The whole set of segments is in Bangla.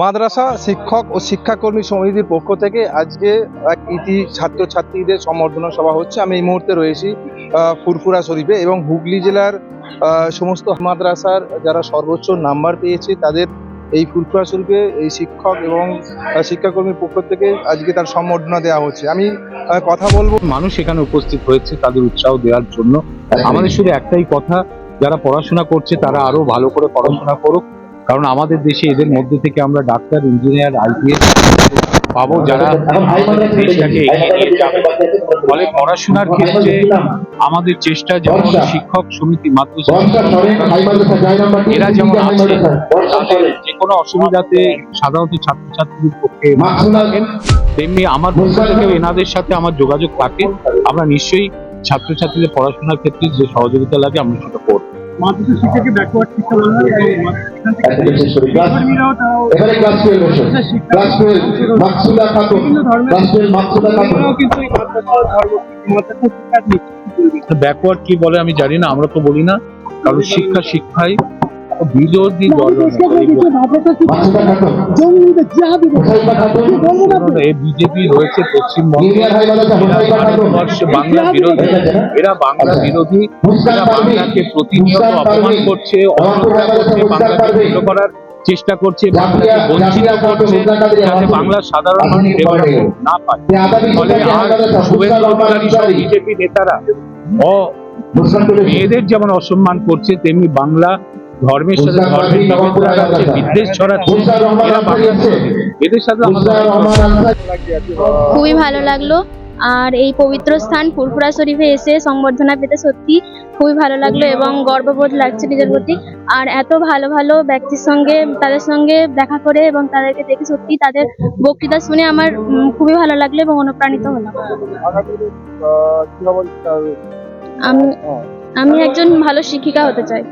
মাদ্রাসা শিক্ষক ও শিক্ষাকর্মী সমিতির পক্ষ থেকে আজকে এক ইতি ছাত্রছাত্রীদের সম্বর্ধনা সভা হচ্ছে। আমি এই মুহূর্তে রয়েছি ফুরফুরা শরীফে এবং হুগলি জেলার সমস্ত মাদ্রাসার যারা সর্বোচ্চ নাম্বার পেয়েছে তাদের এই ফুরফুরা শরীফে এই শিক্ষক এবং শিক্ষাকর্মীর পক্ষ থেকে আজকে তার সম্বর্ধনা দেওয়া হচ্ছে। আমি কথা বলব মানুষ এখানে উপস্থিত হয়েছে তাদের উৎসাহ দেওয়ার জন্য। আমাদের শুধু একটাই কথা, যারা পড়াশোনা করছে তারা আরও ভালো করে পড়াশোনা করুক। কারণ আমাদের দেশে এদের মধ্যে থেকে আমরা ডাক্তার ইঞ্জিনিয়ার আইপিএস পাবো যারা দেশটাকে এগিয়ে নিয়ে যাবে। ফলে পড়াশোনার ক্ষেত্রে আমাদের চেষ্টা যেমন শিক্ষক সমিতি মাদ্রাসা এরা যেমন আছে তাদের যে কোনো অসুবিধাতে সাধারণত ছাত্রছাত্রীদের পক্ষে তেমনি আমার পক্ষ থেকে এনাদের সাথে আমার যোগাযোগ থাকে। আমরা নিশ্চয়ই ছাত্রছাত্রীদের পড়াশোনার ক্ষেত্রে যে সহযোগিতা লাগে আমরা সেটা করব। মাদ্রাসা শিক্ষাকে ব্যাকওয়ার্ড শিক্ষা বলা হয় এবারে ক্লাস টুয়েলভ এসো class twelve Maksuda Khatun class twelve Maksuda Khatun backward কি বলে আমি জানি না আমরা তো বলি না। কারণ শিক্ষা শিক্ষাই বিজেপি রয়েছে পশ্চিমবঙ্গে ইন্ডিয়ান হাই মাদ্রাসা এরা হুসাইবা খাতুন ভারতবর্ষে বাংলা বিরোধী। এরা বাংলা বিরোধী এরা বাংলাকে প্রতিনিয়ত অপমান করছে রংপুর করছে বাংলাকে করার চেষ্টা করছে বাংলাকে বঞ্চিত করছে যাতে বাংলার সাধারণ মানুষ না পায় ফলে আর মাদ্রাসা শুভেন্দু অধিকারী সহ বিজেপি নেতারা ও মেয়েদের যেমন অসম্মান করছে তেমনি বাংলা ধর্মের সাথে ধর্মের বিদ্বেষ ছড়াচ্ছে এরা। এদের সাথে খুবই ভালো লাগল। আর এই পবিত্র স্থান ফুরফুরা শরীফে এসে সংবর্ধনা পেতে সত্যি খুবই ভালো লাগল এবং গর্ববোধ লাগছে নিজের প্রতি। আর এত ভালো ভালো ব্যক্তির সঙ্গে তাদের সঙ্গে দেখা করে এবং তাদেরকে দেখে সত্যি তাদের বক্তৃতা শুনে আমার খুবই ভালো লাগল এবং অনুপ্রাণিত হলাম। আমি আমি একজন ভালো শিক্ষিকা হতে চাই।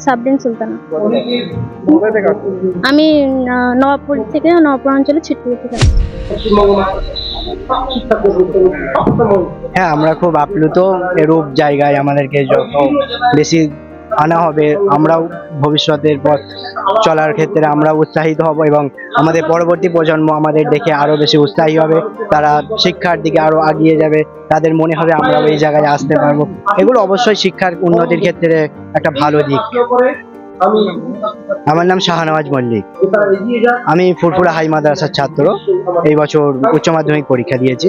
সাবরিন সুলতানা। আমি আহ, নবাবপুর থেকে নবাবপুর অঞ্চলে ছিটপুর থেকে হ্যাঁ আমরা খুব আপ্লুত এরূপ জায়গায় আমাদেরকে যত বেশি আনা হবে, আমরাও ভবিষ্যতের পথ চলার ক্ষেত্রে আমরা উৎসাহিত হব এবং আমাদের পরবর্তী প্রজন্ম আমাদের দেখে আরও বেশি উৎসাহী হবে। তারা শিক্ষার দিকে আরও এগিয়ে যাবে। তাদের মনে হবে আমরাও এই জায়গায় আসতে পারব। এগুলো অবশ্যই শিক্ষার উন্নতির ক্ষেত্রে একটা ভালো দিক। আমার নাম শাহনওয়াজ মল্লিক। আমি ফুরফুরা হাই মাদ্রাসার ছাত্র। এই বছর উচ্চ মাধ্যমিক পরীক্ষা দিয়েছি।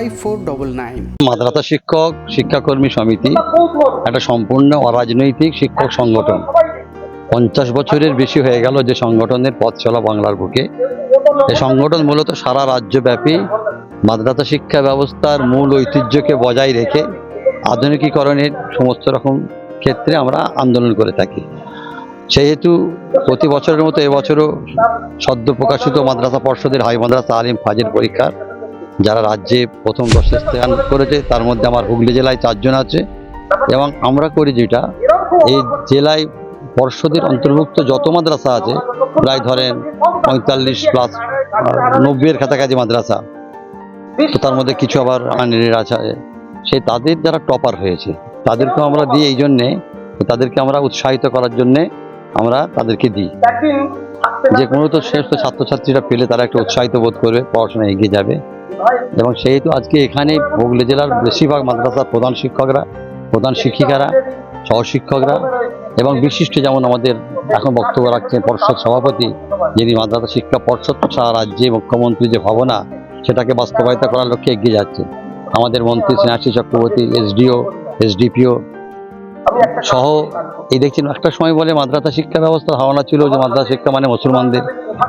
মাদ্রাসা শিক্ষক, শিক্ষাকর্মী সমিতি, একটা সম্পূর্ণ অরাজনৈতিক শিক্ষক সংগঠন। পঞ্চাশ বছরের বেশি হয়ে গেল যে সংগঠনের পথ চলা বাংলার বুকে। এই সংগঠন মূলত সারা রাজ্যব্যাপী মাদ্রাসা শিক্ষা ব্যবস্থার মূল ঐতিহ্যকে বজায় রেখে আধুনিকীকরণের সমস্ত রকম ক্ষেত্রে আমরা আন্দোলন করে থাকি। সেহেতু প্রতি বছরের মতো এবছরও সদ্য প্রকাশিত মাদ্রাসা পর্ষদের হাই মাদ্রাসা আলিম ফাজিল পরীক্ষার যারা রাজ্যে প্রথম দশে স্থান করেছে, তার মধ্যে আমার হুগলি জেলায় চারজন আছে। এবং আমরা করি যেটা, এই জেলায় পর্ষদের অন্তর্ভুক্ত যত মাদ্রাসা আছে, প্রায় ধরেন পঁয়তাল্লিশ প্লাস নব্বইয়ের কাছাকাছি মাদ্রাসা, তো তার মধ্যে কিছু আবার আইনের আছে। সেই তাদের যারা টপার হয়েছে, তাদেরকেও আমরা দিই এই জন্যে তাদেরকে আমরা উৎসাহিত করার জন্যে আমরা তাদেরকে দিই। যে কোনো তো শ্রেষ্ঠ ছাত্রছাত্রীরা পেলে তারা একটা উৎসাহিত বোধ করবে পড়াশোনায় এগিয়ে যাবে। এবং সেহেতু আজকে এখানে হুগলি জেলার বেশিরভাগ মাদ্রাসার প্রধান শিক্ষকরা, প্রধান শিক্ষিকারা, সহশিক্ষকরা এবং বিশিষ্ট যেমন আমাদের এখন বক্তব্য রাখছেন পর্ষদ সভাপতি, যিনি মাদ্রাসা শিক্ষা পর্ষদ সারা রাজ্যে মুখ্যমন্ত্রী যে ভাবনা, সেটাকে বাস্তবায়িত করার লক্ষ্যে এগিয়ে যাচ্ছে আমাদের মন্ত্রী স্নেহাশী চক্রবর্তী, এসডিও, এসডিপিও সহ, এই দেখছেন একটা সময় বলে মাদ্রাসা শিক্ষা ব্যবস্থা ধারণা ছিল যে মাদ্রাসা শিক্ষা মানে মুসলমানদের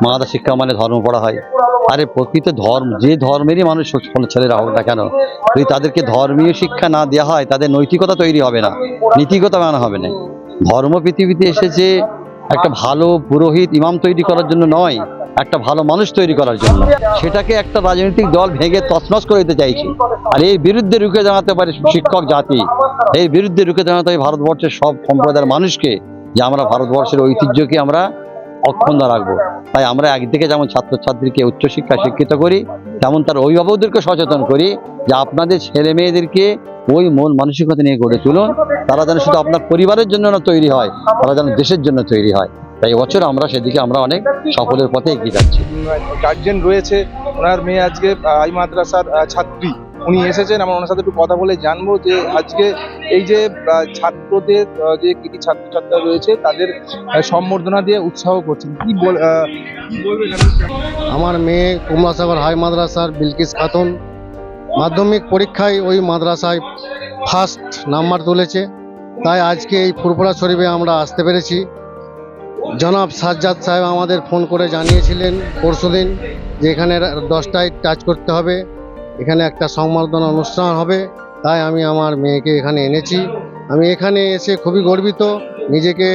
মাদ্রাসা শিক্ষা মানে ধর্ম পড়া হয়। আরে প্রকৃত ধর্ম, যে ধর্মেরই মানুষ ছেলেরা হোক না কেন, যদি তাদেরকে ধর্মীয় শিক্ষা না দেওয়া হয়, তাদের নৈতিকতা তৈরি হবে না, নীতিগতা মানা হবে না। ধর্ম পৃথিবীতে এসেছে একটা ভালো পুরোহিত ইমাম তৈরি করার জন্য নয়, একটা ভালো মানুষ তৈরি করার জন্য। সেটাকে একটা রাজনৈতিক দল ভেঙে তছনছ করে দিতে চাইছে। আর এই বিরুদ্ধে রুখে দাঁড়াতে পারে শিক্ষক জাতি। এই বিরুদ্ধে রুখে দাঁড়াতে হবে ভারতবর্ষের সব সম্প্রদায়ের মানুষকে, যে আমরা ভারতবর্ষের ঐতিহ্যকে আমরা অক্ষুণ্ণ রাখব। তাই আমরা একদিকে যেমন ছাত্রছাত্রীকে উচ্চশিক্ষা শিক্ষিত করি, তেমন তার অভিভাবকদেরকে সচেতন করি যে আপনাদের ছেলে মেয়েদেরকে ওই মন মানসিকতা নিয়ে গড়ে তুলুন। তারা যেন শুধু আপনার পরিবারের জন্য না তৈরি হয়, তারা যেন দেশের জন্য তৈরি হয়। তাই এবছর আমরা সেদিকে আমরা অনেক সফলের পথে এগিয়ে যাচ্ছি। গার্জেন রয়েছে। ওনার মেয়ে আজকে আই মাদ্রাসার ছাত্রী। উনি এসেছেন, আমরা ওনার সাথে একটু কথা বলে জানব যে আজকে এই যে ছাত্রদের যে কৃতি ছাত্রছাত্রীরা রয়েছে, তাদের সম্বর্ধনা দিয়ে উৎসাহ করছেন। কি বল বলবেন আমার মেয়ে কুমড়াসাগর হাই মাদ্রাসার বিলকিস খাতুন। মাধ্যমিক পরীক্ষায় ওই মাদ্রাসায় ফার্স্ট নাম্বার তুলেছে। তাই আজকে এই ফুরফুরা শরীফে আমরা আসতে পেরেছি। জনাব সাজ্জাদ সাহেব আমাদের ফোন করে জানিয়েছিলেন পরশুদিন যে এখানে দশটায় টাচ করতে হবে। এখানে একটা সংবর্ধনা অনুষ্ঠান হবে, তাই আমি আমার মেয়েকে এখানে এনেছি। আমি এখানে এসে খুবই গর্বিত, নিজেকে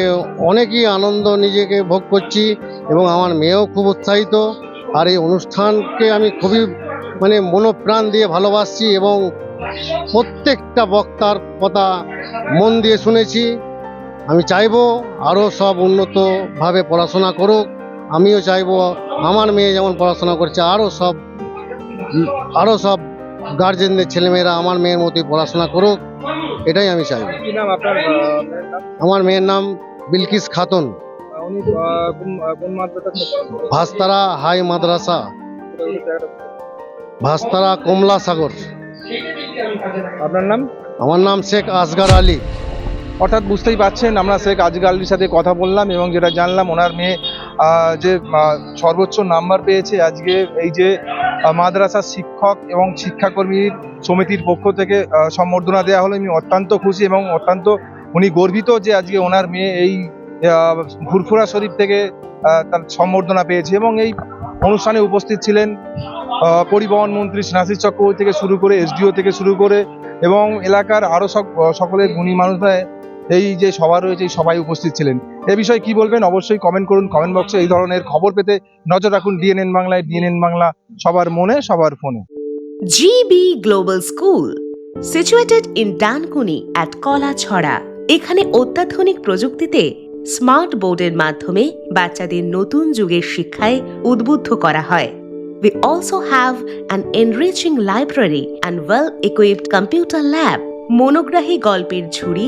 অনেকই আনন্দ নিজেকে ভোগ করছি এবং আমার মেয়েও খুব উৎসাহিত। আর এই অনুষ্ঠানকে আমি খুবই মানে মনোপ্রাণ দিয়ে ভালোবাসছি এবং প্রত্যেকটা বক্তার কথা মন দিয়ে শুনেছি। আমি চাইব আরও সব উন্নতভাবে পড়াশোনা করুক। আমিও চাইব আমার মেয়ে যেমন পড়াশোনা করছে, আরও সব আরও সব গার্জেনদের ছেলেমেয়েরা আমার মেয়ের মতোই পড়াশোনা করুক এটাই আমি চাইব? আমার মেয়ের নাম বিলকিস খাতুন? ভাস্তারা হাই মাদ্রাসা। ভাস্তারা কমলা সাগর। আপনার নাম? আমার নাম শেখ আসগার আলী। অর্থাৎ বুঝতেই পারছেন আমরা শেখ আজিজ আলীর সাথে কথা বললাম এবং যেটা জানলাম ওনার মেয়ে যে সর্বোচ্চ নাম্বার পেয়েছে আজকে এই যে আহ, মাদ্রাসার শিক্ষক এবং শিক্ষাকর্মীর সমিতির পক্ষ থেকে সম্বর্ধনা দেওয়া হলো। আমি অত্যন্ত খুশি এবং অত্যন্ত উনি গর্বিত যে আজকে ওনার মেয়ে এই আহ, ফুরফুরা শরীফ থেকে তার সম্বর্ধনা পেয়েছে এবং এই অনুষ্ঠানে উপস্থিত ছিলেন পরিবহন মন্ত্রী স্নেহাশিস চক্রবর্তী থেকে শুরু করে এসডিও থেকে শুরু করে এবং এলাকার আরও সকলের গুণী মানুষরা এই যে সভা রয়েছে এই সবাই উপস্থিত ছিলেন এ বিষয়ে কি বলবেন অবশ্যই কমেন্ট করুন কমেন্ট বক্সে এই ধরনের খবর পেতে নজর রাখুন ডিএনএন বাংলায় ডিএনএন বাংলা সবার মনে সবার ফোনে GB Global School, situated in Dankuni at Kolachhora. এখানে অত্যাধুনিক প্রযুক্তিতে স্মার্ট বোর্ডের মাধ্যমে বাচ্চাদের নতুন যুগের শিক্ষায় উদ্বুদ্ধ করা হয় We also have an enriching library and well-equipped computer lab. মনোগ্রাহী গল্পের ঝুড়ি